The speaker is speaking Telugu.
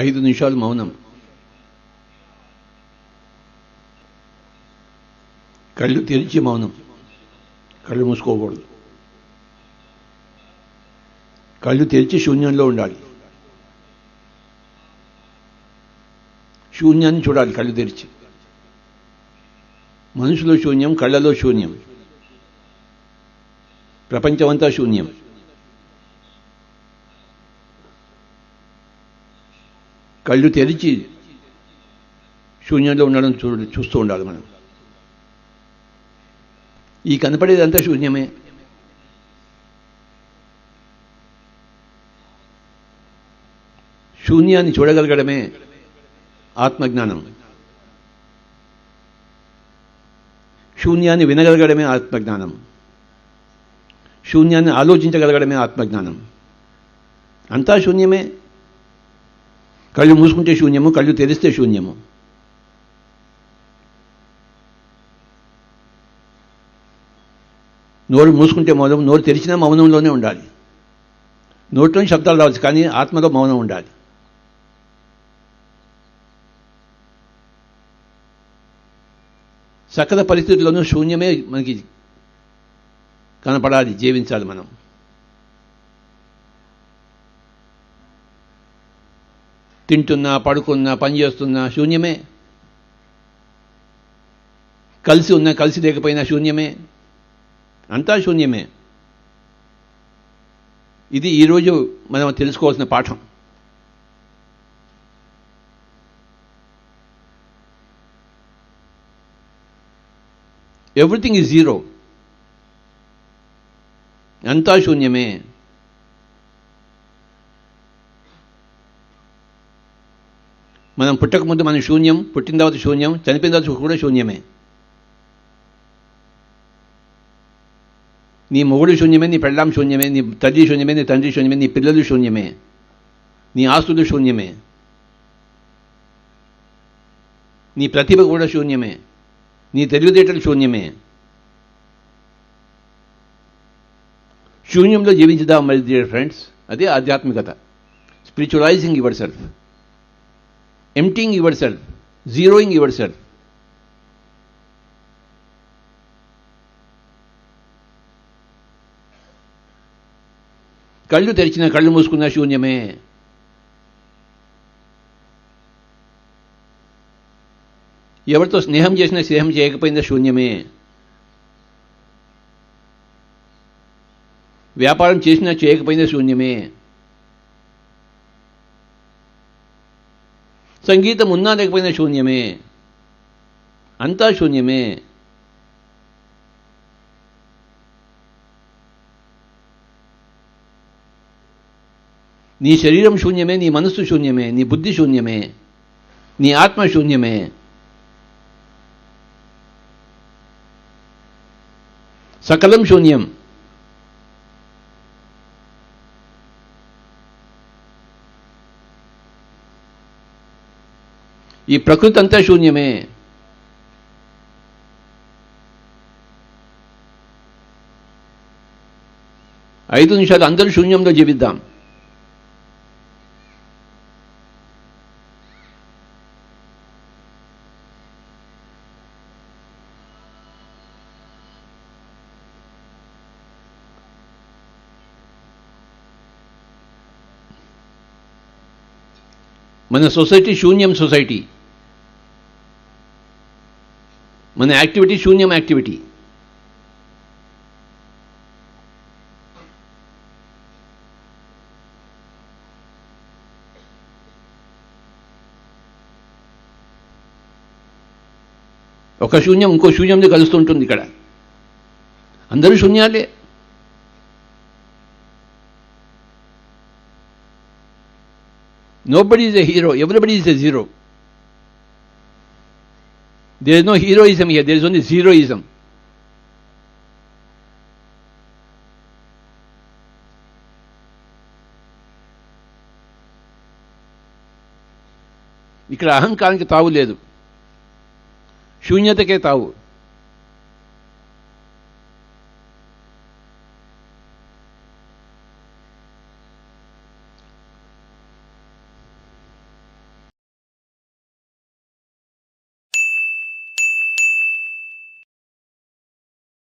ఐదు నిమిషాలు మౌనం. కళ్ళు తెరిచి మౌనం. కళ్ళు మూసుకోకూడదు. కళ్ళు తెరిచి శూన్యంలో ఉండాలి. శూన్యాన్ని చూడాలి కళ్ళు తెరిచి. మనుషులో శూన్యం కళ్ళలో శూన్యం. ప్రపంచమంతా శూన్యం. కళ్ళు తెరిచి శూన్యంలో ఉండడం చూ చూస్తూ ఉండాలి మనం. ఈ కనపడేదంతా శూన్యమే. శూన్యాన్ని చూడగలగడమే ఆత్మజ్ఞానం. శూన్యాన్ని వినగలగడమే ఆత్మజ్ఞానం. శూన్యాన్ని ఆలోచించగలగడమే ఆత్మజ్ఞానం. అంతా శూన్యమే. కళ్ళు మూసుకుంటే శూన్యము కళ్ళు తెరిస్తే శూన్యము. నోరు మూసుకుంటే మౌనం నోరు తెరిచినా మౌనంలోనే ఉండాలి. నోట్లోని శబ్దాలు రావచ్చు కానీ ఆత్మలో మౌనం ఉండాలి. సకల పరిస్థితుల్లోనూ శూన్యమే మనకి కనపడాలి జీవించాలి మనం. తింటున్నా పడుకున్నా పనిచేస్తున్నా శూన్యమే. కలిసి ఉన్నా కలిసి లేకపోయినా శూన్యమే. అంతా శూన్యమే. ఇది ఈరోజు మనం తెలుసుకోవాల్సిన పాఠం. ఎవ్రీథింగ్ ఈజ్ జీరో అంతా శూన్యమే. మనం పుట్టకముందు మనం శూన్యం పుట్టిన తర్వాత శూన్యం చనిపోయిన తర్వాత కూడా శూన్యమే. నీ మొగుడు శూన్యమే నీ పెళ్ళాం శూన్యమే నీ తల్లి శూన్యమే నీ తండ్రి శూన్యమే నీ పిల్లలు శూన్యమే నీ ఆస్తులు శూన్యమే నీ ప్రతిభ కూడా శూన్యమే నీ తెలివితేటలు శూన్యమే. శూన్యంలో జీవించుదాం మరి ఫ్రెండ్స్ అదే ఆధ్యాత్మికత. Spiritualising yourself ending your self zeroing your self కళ్ళు తెరిచిన కళ్ళు మూసుకున్న శూన్యమే ఎవరితో స్నేహం చేసినా స్నేహం చేయకపోయినా శూన్యమే వ్యాపారం చేసినా చేయకపోయినా శూన్యమే సంగీతం ఉన్నా లేకపోయినా శూన్యమే అంతా శూన్యమే నీ శరీరం శూన్యమే నీ మనస్సు శూన్యమే నీ బుద్ధి శూన్యమే నీ ఆత్మ శూన్యమే సకలం శూన్యం ఈ ప్రకృతి అంతా శూన్యమే ఐదు నిమిషాలు అందరూ శూన్యంలో జీవిద్దాం మన సొసైటీ శూన్యం సొసైటీ మన యాక్టివిటీ శూన్యం యాక్టివిటీ ఒక శూన్యం ఇంకో శూన్యంతో కలుస్తుంటుంది ఇక్కడ అందరూ శూన్యాలే Nobody is a hero. Everybody is a zero. There is no heroism here. There is only zeroism. ఇక్కడ అహంకారానికి తావు లేదు శూన్యతకే తావు